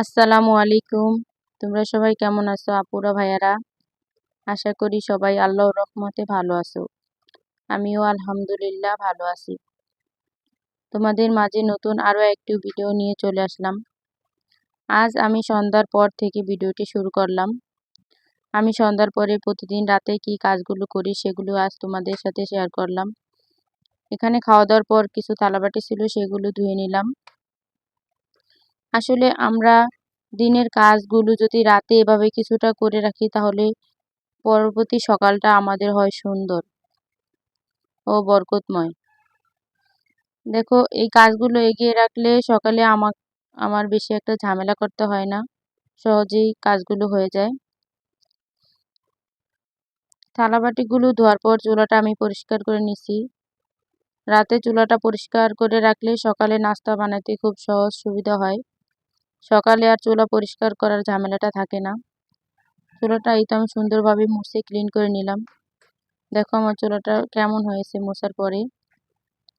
আসসালামু আলাইকুম। তোমরা সবাই কেমন আছো আপুরা ভাইয়ারা? আশা করি সবাই আল্লাহর রহমতে ভালো আছো। আমিও আলহামদুলিল্লাহ ভালো আছি। তোমাদের মাঝে নতুন আরও একটি ভিডিও নিয়ে চলে আসলাম। আজ আমি সন্ধ্যার পর থেকে ভিডিওটি শুরু করলাম। আমি সন্ধ্যার পরে প্রতিদিন রাতে কি কাজগুলো করি সেগুলো আজ তোমাদের সাথে শেয়ার করলাম। এখানে খাওয়া দাওয়ার পর কিছু থালাবাটি ছিল সেগুলো ধুয়ে নিলাম। আসলে আমরা দিনের কাজগুলো যদি রাতে এভাবে কিছুটা করে রাখি, তাহলে পরবর্তী সকালটা আমাদের হয় সুন্দর ও বরকতময়। দেখো, এই কাজগুলো এগিয়ে রাখলে সকালে আমার আমার বেশি একটা ঝামেলা করতে হয় না, সহজেই কাজগুলো হয়ে যায়। থালাবাটিগুলো ধোয়ার পর চুলাটা আমি পরিষ্কার করে নিছি। রাতে চুলাটা পরিষ্কার করে রাখলে সকালে নাস্তা বানাতে খুব সহজ সুবিধা হয়। সকালে আর চুলা পরিষ্কার করার ঝামেলাটা থাকে না। চুলাটা এই তো আমি সুন্দরভাবে মুছে ক্লিন করে নিলাম। দেখো আমার চুলাটা কেমন হয়েছে মোছার পরে।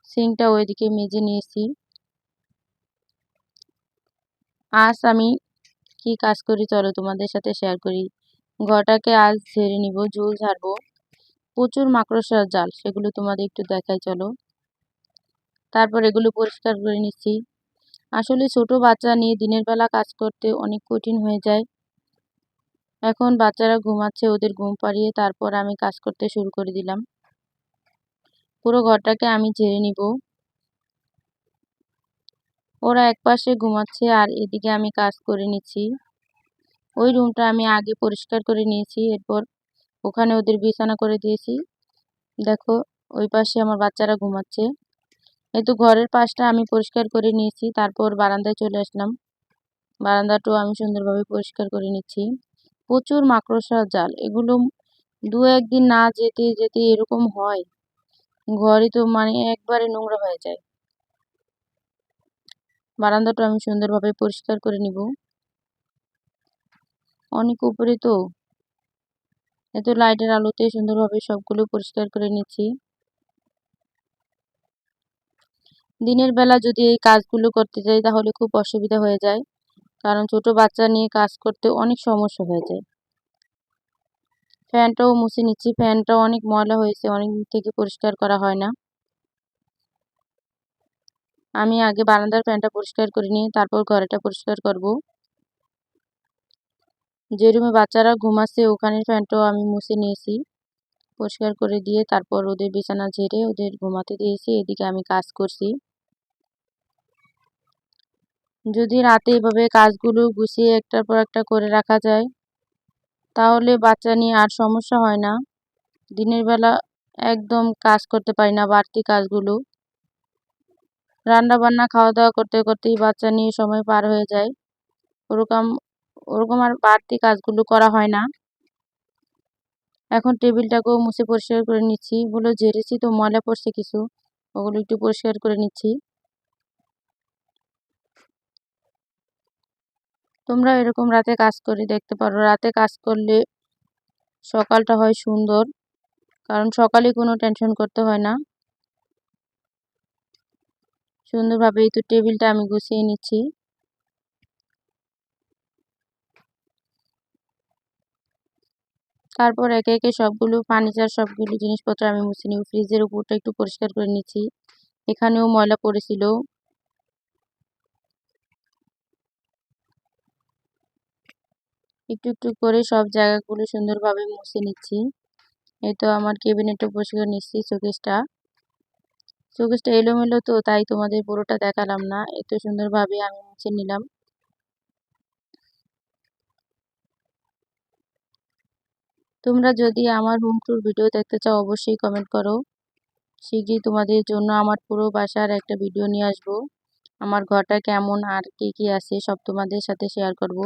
সিংটা ওইদিকে মেজে নিয়েছি। আজ আমি কি কাজ করি চলো তোমাদের সাথে শেয়ার করি। ঘরটাকে আজ ঝেড়ে নিব, জুল ঝাড়বো। প্রচুর মাকড়সার জাল, সেগুলো তোমাদের একটু দেখাই চলো। তারপর এগুলো পরিষ্কার করে নিচ্ছি। আসলে ছোট বাচ্চা নিয়ে দিনের বেলা কাজ করতে অনেক কঠিন হয়ে যায়। এখন বাচ্চারা ঘুমাচ্ছে, ওদের ঘুম পাড়িয়ে তারপর আমি কাজ করতে শুরু করে দিলাম। পুরো ঘরটাকে আমি ঝেড়ে নিব। ওরা এক পাশে ঘুমাচ্ছে আর এদিকে আমি কাজ করে নিচ্ছি। ওই রুমটা আমি আগে পরিষ্কার করে নিয়েছি, এরপর ওখানে ওদের বিছানা করে দিয়েছি। দেখো, ওই পাশে আমার বাচ্চারা ঘুমাচ্ছে। তো ঘরের পাশটা আমি পরিষ্কার করে নিয়েছি, তারপর বারান্দায় চলে আসলাম। বারান্দাটাও আমি সুন্দরভাবে পরিষ্কার করে নিচ্ছি। প্রচুর মাকড়সার জাল, এগুলো দু একদিন না যেতে যেতে এরকম হয়। ঘরে তো মানে একবারে নোংরা হয়ে যায়। বারান্দাটা আমি সুন্দরভাবে পরিষ্কার করে নিব। অনেক উপরে তো। এত লাইটের আলোতে সুন্দরভাবে সবগুলো পরিষ্কার করে নিচ্ছি। দিনের বেলা যদি এই কাজগুলো করতে যাই, তাহলে খুব অসুবিধা হয়ে যায়। কারণ ছোট বাচ্চা নিয়ে কাজ করতে অনেক সমস্যা হয়ে যায়। ফ্যানটাও মুছে নিচ্ছি। ফ্যানটাও অনেক ময়লা হয়েছে, অনেক থেকে পরিষ্কার করা হয় না। আমি আগে বারান্দার ফ্যানটা পরিষ্কার করে নিয়ে তারপর ঘরেটা পরিষ্কার করব। যে রুমে বাচ্চারা ঘুমাচ্ছে, ওখানের ফ্যানটাও আমি মুছে নিয়েছি, পরিষ্কার করে দিয়ে তারপর ওদের বিছানা ঝেড়ে ওদের ঘুমাতে দিয়েছি। এদিকে আমি কাজ করছি। যদি রাতে এভাবে কাজগুলো গুছিয়ে একটার পর একটা করে রাখা যায়, তাহলে বাচ্চা নিয়ে আর সমস্যা হয় না। দিনের বেলা একদম কাজ করতে পারি না বাড়তি কাজগুলো। রান্না বান্না খাওয়া দাওয়া করতে করতেই বাচ্চা নিয়ে সময় পার হয়ে যায়। ওরকম ওরকম আর বাড়তি কাজগুলো করা হয় না। এখন টেবিলটাকেও মুছে পরিষ্কার করে নিচ্ছি। বলে, ঝেড়েছি তো, ময়লা পড়ছে কিছু। ওগুলো একটু পরিষ্কার করে নিচ্ছি। তোমরা এরকম রাতে কাজ করে দেখতে পারো। রাতে কাজ করলে সকালটা হয় সুন্দর, কারণ সকালে কোনো টেনশন করতে হয় না। সুন্দরভাবে এই তো টেবিলটা আমি গুছিয়ে নিচ্ছি। তারপর একে একে সবগুলো ফার্নিচার সবগুলো জিনিসপত্র আমি মুছে নিই ফ্রিজের উপরটা একটু পরিষ্কার করে নিচ্ছি। এখানেও ময়লা পড়েছিল। একটু একটু করে সব জায়গাগুলো সুন্দরভাবে মুছে নিচ্ছি। এই তো আমার কেবিনেটও পরিষ্কার নিচ্ছি, শোকেসটা। শোকেসটা এলোমেলো তো, তাই তোমাদের পুরোটা দেখালাম না। এত সুন্দরভাবে আমি মুছে নিলাম। তোমরা যদি আমার রুম টুর ভিডিও দেখতে চাও, অবশ্যই কমেন্ট করো। শীঘ্রই তোমাদের জন্য আমার পুরো বাসার একটা ভিডিও নিয়ে আসব। আমার ঘরটা কেমন, আর কি কি আছে, সব তোমাদের সাথে শেয়ার করব।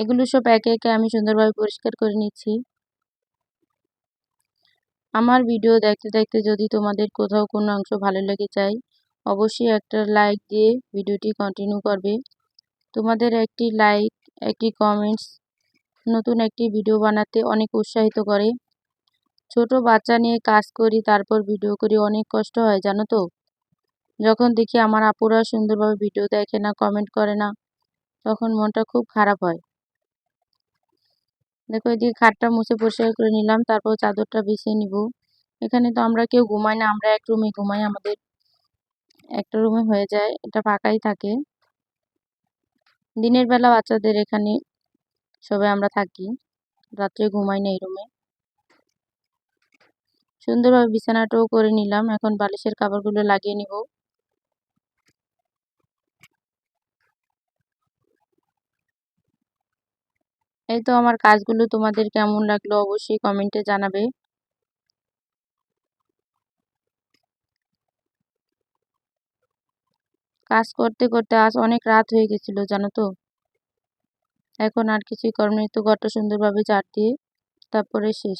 এগুলো সব একে একে আমি সুন্দরভাবে পরিষ্কার করে নিচ্ছি। আমার ভিডিও দেখতে দেখতে যদি তোমাদের কোথাও কোনো অংশ ভালো লেগে যায়, অবশ্যই একটা লাইক দিয়ে ভিডিওটি কন্টিনিউ করবে। তোমাদের একটি লাইক একটি কমেন্টস নতুন একটি ভিডিও বানাতে অনেক উৎসাহিত করে। ছোট বাচ্চা নিয়ে কাজ করি, তারপর ভিডিও করি, অনেক কষ্ট হয়, জানো তো? যখন দেখি আমার আপুরা সুন্দরভাবে ভিডিও দেখে না কমেন্ট করে না, তখন মনটা খুব খারাপ হয়। দেখো এদিকে খাটটা মুছে পরিষ্কার করে নিলাম, তারপর চাদরটা বিছিয়ে নিব। এখানে তো আমরা কেউ ঘুমাই না, আমরা এক রুমে ঘুমাই, আমাদের একটা রুমে হয়ে যায়, এটা ফাঁকাই থাকে। দিনের বেলা বাচ্চাদের এখানে সবাই আমরা থাকি, রাত্রে ঘুমাই না এই রুমে। সুন্দরভাবে বিছানাটাও করে নিলাম, এখন বালিশের কাপড়গুলো লাগিয়ে নিব। এই তো আমার কাজগুলো তোমাদের কেমন লাগল অবশ্যই কমেন্টে জানাবে। কাজ করতে করতে আজ অনেক রাত হয়ে গেছিল, জানো তো? এখন আর কিছুই করেনি তো ঘরটা সুন্দরভাবে চার দিয়ে তারপরে শেষ।